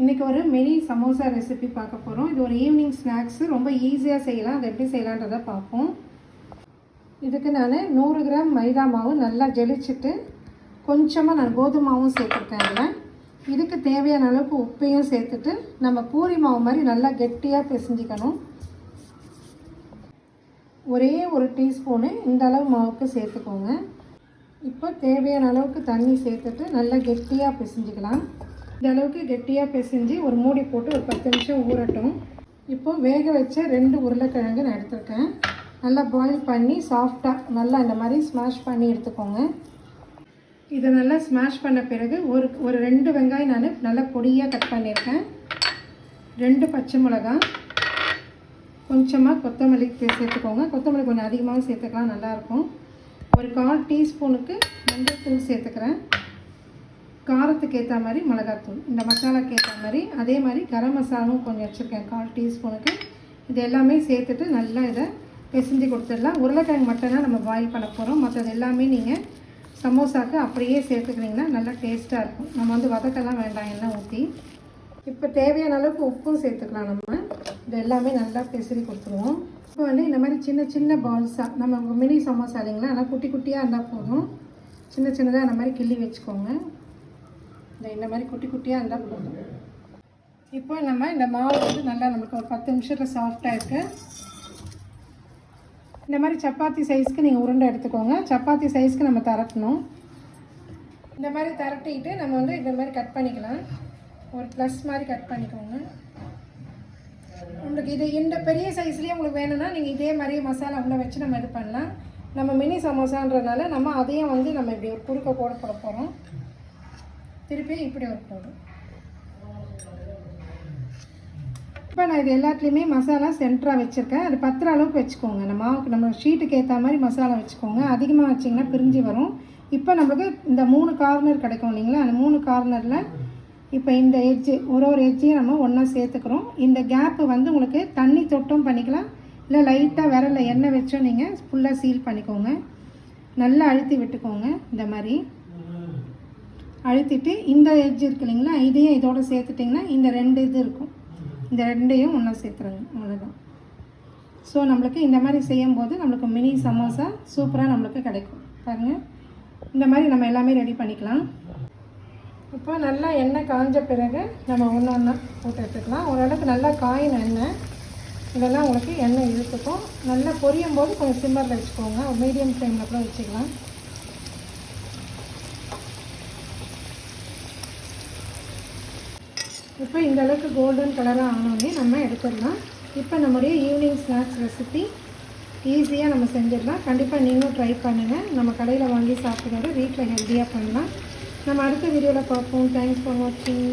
இன்றைக்கி ஒரு mini samosa recipe பார்க்க போகிறோம் இது ஒரு ஈவினிங் ஸ்நாக்ஸு ரொம்ப ஈஸியாக செய்யலாம். அதை எப்படி செய்யலான்றதை பார்ப்போம். இதுக்கு நான் நூறு கிராம் மைதா மாவு நல்லா ஜெலிச்சுட்டு கொஞ்சமாக நான் கோதுமை மாவும் சேர்த்துருக்கேன் அதில் இதுக்கு தேவையான அளவுக்கு உப்பையும் சேர்த்துட்டு நம்ம பூரி மாவு மாதிரி நல்லா கெட்டியாக பிசைஞ்சிக்கணும். ஒரே ஒரு டீஸ்பூனு இந்த அளவு மாவுக்கு சேர்த்துக்கோங்க. இப்போ தேவையான அளவுக்கு தண்ணி சேர்த்துட்டு நல்லா கெட்டியாக பிசைஞ்சிக்கலாம். இந்த அளவுக்கு கெட்டியாக பிசைஞ்சு ஒரு மூடி போட்டு ஒரு பத்து நிமிஷம் ஊறட்டும். இப்போ வேக வச்ச ரெண்டு உருளைக்கிழங்கு நான் எடுத்திருக்கேன். நல்லா பாயில் பண்ணி சாஃப்டாக நல்லா இந்த மாதிரி ஸ்மாஷ் பண்ணி எடுத்துக்கோங்க. இதை நல்லா ஸ்மாஷ் பண்ண பிறகு ஒரு ஒரு ரெண்டு வெங்காயம் நான் நல்லா பொடியாக கட் பண்ணியிருக்கேன். ரெண்டு பச்சை மிளகாய் கொஞ்சமாக கொத்தமல்லி சேர்த்துக்கோங்க. கொத்தமல்லி கொஞ்சம் அதிகமாக சேர்த்துக்கலாம் நல்லாயிருக்கும் ஒரு கால் டீஸ்பூனுக்கு மஞ்சள்தூள் சேர்த்துக்கிறேன். காரத்துக்கு ஏற்ற மாதிரி மிளகாத்தூள் இந்த மசாலாக்கு ஏற்ற மாதிரி அதே மாதிரி கரம் மசாலாவும் கொஞ்சம் வச்சுருக்கேன் கால் டீஸ்பூனுக்கு. இது எல்லாமே சேர்த்துட்டு நல்லா இதை பிசைஞ்சு கொடுத்துடலாம். உருளைக்கிழங்கு மட்டும்தான் நம்ம பாயில் பண்ண போகிறோம் மற்றது எல்லாமே நீங்கள் சமோசாக்கு அப்படியே சேர்த்துக்கிட்டிங்கன்னா நல்லா டேஸ்ட்டாக இருக்கும். நம்ம வந்து வதக்கெல்லாம் வேண்டாம் எண்ணெய் ஊற்றி இப்போ தேவையான அளவுக்கு உப்பும் சேர்த்துக்கலாம் நம்ம. இது எல்லாமே நல்லா பிசிறி கொடுத்துருவோம். இப்போ வந்து இந்த மாதிரி சின்ன சின்ன பால்ஸாக நம்ம மினி சமோசா இல்லைங்களா ஆனால் குட்டி குட்டியாக இருந்தால் போதும். சின்ன சின்னதாக அந்த மாதிரி கிள்ளி வச்சுக்கோங்க. இந்த இந்த மாதிரி குட்டி குட்டியாக இருந்தால் போதும். இப்போ நம்ம இந்த மாவு வந்து நல்லா நமக்கு ஒரு பத்து நிமிஷத்தில் சாஃப்டாக இருக்குது இந்த மாதிரி சப்பாத்தி சைஸ்க்கு நீங்கள் உருண்டை எடுத்துக்கோங்க. சப்பாத்தி சைஸ்க்கு நம்ம தரட்டணும். இந்த மாதிரி தரட்டிக்கிட்டு நம்ம வந்து இந்த மாதிரி கட் பண்ணிக்கலாம். ஒரு ப்ளஸ் மாதிரி கட் பண்ணிக்கோங்க. உங்களுக்கு இது இந்த பெரிய சைஸ்லேயே உங்களுக்கு வேணும்னா நீங்கள் இதே மாதிரி மசாலா உள்ள வச்சு நம்ம இது பண்ணலாம். நம்ம மினி சமோசான்றதுனால நம்ம அதையும் வந்து நம்ம இப்படி ஒரு குறுக்க கூட போட போகிறோம் திருப்பியும் இப்படி ஒரு போடும். இப்போ நான் இது எல்லாத்துலேயுமே மசாலா சென்டராக வச்சுருக்கேன். அது பத்திர அளவுக்கு வச்சுக்கோங்க. நம்ம மாவுக்கு நம்ம ஷீட்டுக்கு ஏற்ற மாதிரி மசாலா வச்சுக்கோங்க. அதிகமாக வச்சிங்கன்னா பிரிஞ்சு வரும். இப்போ நம்மளுக்கு இந்த மூணு கார்னர் கிடைக்கும் இல்லைங்களா? அந்த மூணு கார்னரில் இப்போ இந்த எட்ஜு ஒரு ஒரு எட்ஜையும் நம்ம ஒன்றா சேர்த்துக்கிறோம். இந்த கேப்பு வந்து உங்களுக்கு தண்ணி தொட்டும் பண்ணிக்கலாம். இல்லை லைட்டாக விரலில் எண்ணெய் வச்சோம் நீங்கள் ஃபுல்லாக சீல் பண்ணிக்கோங்க. நல்லா அழுத்தி விட்டுக்கோங்க. இந்த மாதிரி. அழுத்திட்டு இந்த எட்ஜ் இருக்கு இல்லைங்களா இதையும் இதோட சேர்த்துட்டிங்கன்னா இந்த ரெண்டு இது இருக்கும். இந்த ரெண்டையும் ஒன்றா சேர்த்துருங்க அவ்வளோதான் ஸோ நம்மளுக்கு இந்த மாதிரி செய்யும்போது நம்மளுக்கு மினி சமோசா சூப்பராக நம்மளுக்கு கிடைக்கும். பாருங்கள் இந்த மாதிரி நம்ம எல்லாமே ரெடி பண்ணிக்கலாம். இப்போ நல்லா எண்ணெய் காஞ்ச பிறகு நம்ம ஒன்று ஒன்றா போட்டு எடுத்துக்கலாம். ஓரளவுக்கு நல்லா காயின எண்ணெய். இதெல்லாம் உங்களுக்கு எண்ணெய் இழுத்துக்கும். நல்லா பொரியும் போது கொஞ்சம் சிம்மரில் வச்சுக்கோங்க. ஒரு மீடியம் ஃப்ளேமில் கூட வச்சுக்கலாம். இப்போ இந்த அளவுக்கு கோல்டன் கலராக ஆனோடனே நம்ம எடுத்துடலாம். இப்போ நம்முடைய ஈவினிங் ஸ்நாக்ஸ் ரெசிபி ஈஸியாக நம்ம செஞ்சிடலாம். கண்டிப்பாக நீங்களும் ட்ரை பண்ணுங்கள் நம்ம கடையில் வாங்கி சாப்பிட்றத வீட்டில் ஹெல்த்தியாக பண்ணலாம். நம்ம அடுத்த வீடியோவில் பார்ப்போம். தேங்க்ஸ் ஃபார் வாட்சிங்